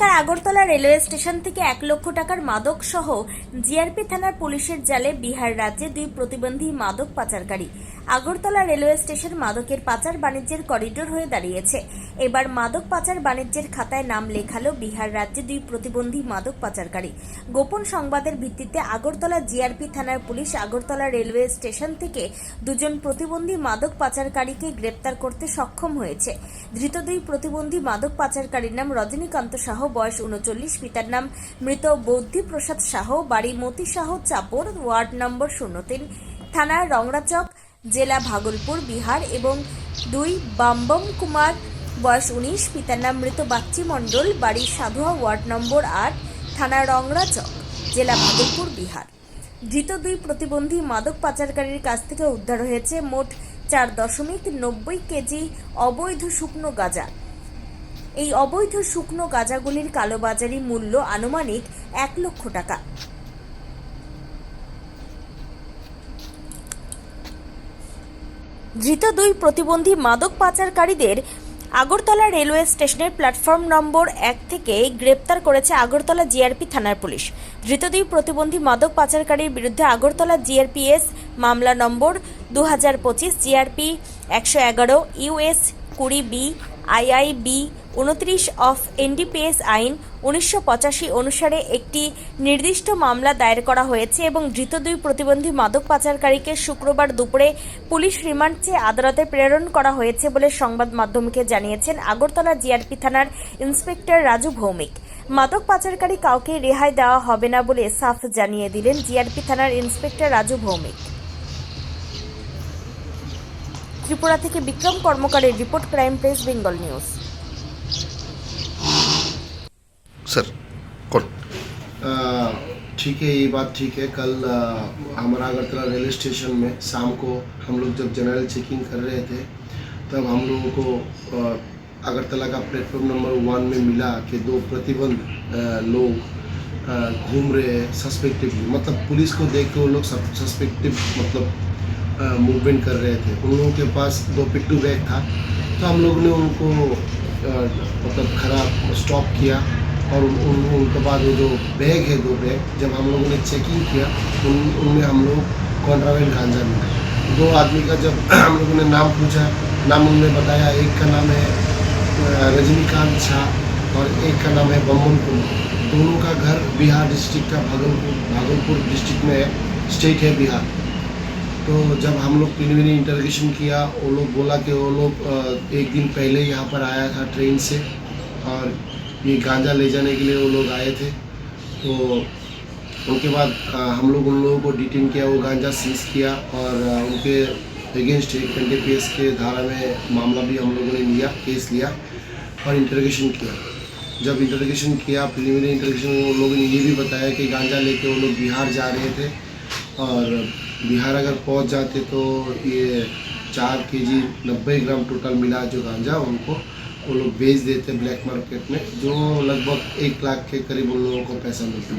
এলাকার Agartala railway station থেকে এক লক্ষ টাকার মাদক সহ জিআরপি থানার পুলিশের জালে বিহার রাজ্যে দুই প্রতিবন্ধী মাদক পাচারকারী। আগরতলা রেলওয়ে স্টেশন মাদকের পাচার বাণিজ্যের করিডোর হয়ে দাঁড়িয়েছে। এবার মাদক পাচার বাণিজ্যের খাতায় নাম লেখালো বিহার রাজ্যে দুই প্রতিবন্ধী মাদক পাচারকারী। গোপন সংবাদের ভিত্তিতে আগরতলা জিআরপি থানার পুলিশ আগরতলা রেলওয়ে স্টেশন থেকে দুজন প্রতিবন্ধী মাদক পাচারকারীকে গ্রেপ্তার করতে সক্ষম হয়েছে। ধৃত দুই প্রতিবন্ধী মাদক পাচারকারীর নাম রজনীকান্ত শাহ বয়স উনচল্লিশ, পিতার নাম মৃত বৌদ্ধি প্রসাদ শাহ বাড়ি মতি শাহ চাপড় ওয়ার্ড নম্বর শূন্য তিন, থানা রংরাচক জেলা ভাগলপুর, বিহার এবং দুই বাম্বম কুমার, বয়স উনিশ, পিতার নাম মৃত বাচ্চি মণ্ডল বাড়ি সাধুয়া ওয়ার্ড নম্বর আট, থানা রংরাচক জেলা ভাগলপুর, বিহার। ধৃত দুই প্রতিবন্ধী মাদক পাচারকারীর কাছ থেকে উদ্ধার হয়েছে মোট চার দশমিক নব্বই কেজি অবৈধ শুকনো গাঁজা। এই অবৈধ শুকনো গাঁজাগুলির কালোবাজারি মূল্য আনুমানিক এক লক্ষ টাকা। ধৃত দুই প্রতিবন্ধী মাদক পাচারকারীদের আগরতলা রেলওয়ে স্টেশনের প্ল্যাটফর্ম নম্বর এক থেকে গ্রেপ্তার করেছে আগরতলা জিআরপি থানার পুলিশ। ধৃত দুই প্রতিবন্ধী মাদক পাচারকারীর বিরুদ্ধে আগরতলা জিআরপিএস মামলা নম্বর দু হাজার পঁচিশ জিআরপি একশো এগারো ইউএস কুড়ি বি আইআইবি উনত্রিশ অফ এনডিপিএস আইন উনিশশো পঁচাশি অনুসারে একটি নির্দিষ্ট মামলা দায়ের করা হয়েছে এবং ধৃত দুই প্রতিবন্ধী মাদক পাচারকারীকে শুক্রবার দুপুরে পুলিশ রিমান্ড চেয়ে আদালতে প্রেরণ করা হয়েছে বলে সংবাদ মাধ্যমকে জানিয়েছেন আগরতলা জিআরপি থানার ইন্সপেক্টর রাজু ভৌমিক। মাদক পাচারকারী কাউকে রেহাই দেওয়া হবে না বলে সাফ জানিয়ে দিলেন জিআরপি থানার ইন্সপেক্টর রাজু ভৌমিক। ত্রিপুরা থেকে Bikram কর্মকারের report crime press, Bengal news. Sir, कौन? ठीक है, ये बात ठीक है। कल हमारा अगरतला रेलवे स्टेशन में शाम को हम लोग जब जनरल चेकिंग कर रहे थे, तब हम लोगों को अगरतला का प्लेटफॉर्म नंबर वन में मिला कि दो प्रतिबंध लोग घूम रहे हैं सस्पेक्टिवली मतलब पुलिस को देख के वो लोग सस्पेक्टिव मतलब मूवमेंट कर रहे थे। उन लोगों के पास दो पिट्टू बैग था तो हम लोग ने उनको मतलब खराब स्टॉप किया। और उन, उन, उनके बाद वो जो बैग है दो बैग जब हम लोगों ने चेकिंग किया उन उनमें हम लोग कॉन्ट्रावेंट गांजा मिला। दो आदमी का जब हम लोगों ने नाम पूछा नाम उन्होंने बताया एक का नाम है रजनीकांत शाह और एक का नाम है बम्बन कुमार। दोनों का घर बिहार डिस्ट्रिक्ट का भागलपुर भागलपुर डिस्ट्रिक्ट में है स्टेट है बिहार। तो जब हम लोग प्रिलिमिनरी इंटरोगेशन किया वो लोग बोला कि वो लोग एक दिन पहले यहाँ पर आया था ट्रेन से और ये गांजा ले जाने के लिए वो लोग आए थे। तो उनके बाद हम लोग उन लोगों को डिटेन किया, वो गांजा सीज किया और उनके अगेंस्ट एक घंटे एन के धारा में मामला भी हम लोगों ने लिया केस लिया और इंटरोगेशन किया। जब इंटरोगेशन किया प्रिलिमिनरी इंटरोगेशन में उन लोगों ने ये भी बताया कि गांजा लेके वो लोग बिहार जा रहे थे और बिहार अगर पहुँच जाते तो ये चार के जी नब्बे ग्राम टोटल मिला जो गांजा उनको। वो लोग बेच देते ब्लैक मार्केट में, जो लगभग एक लाख के करीब उन लोगों को पैसा मिलता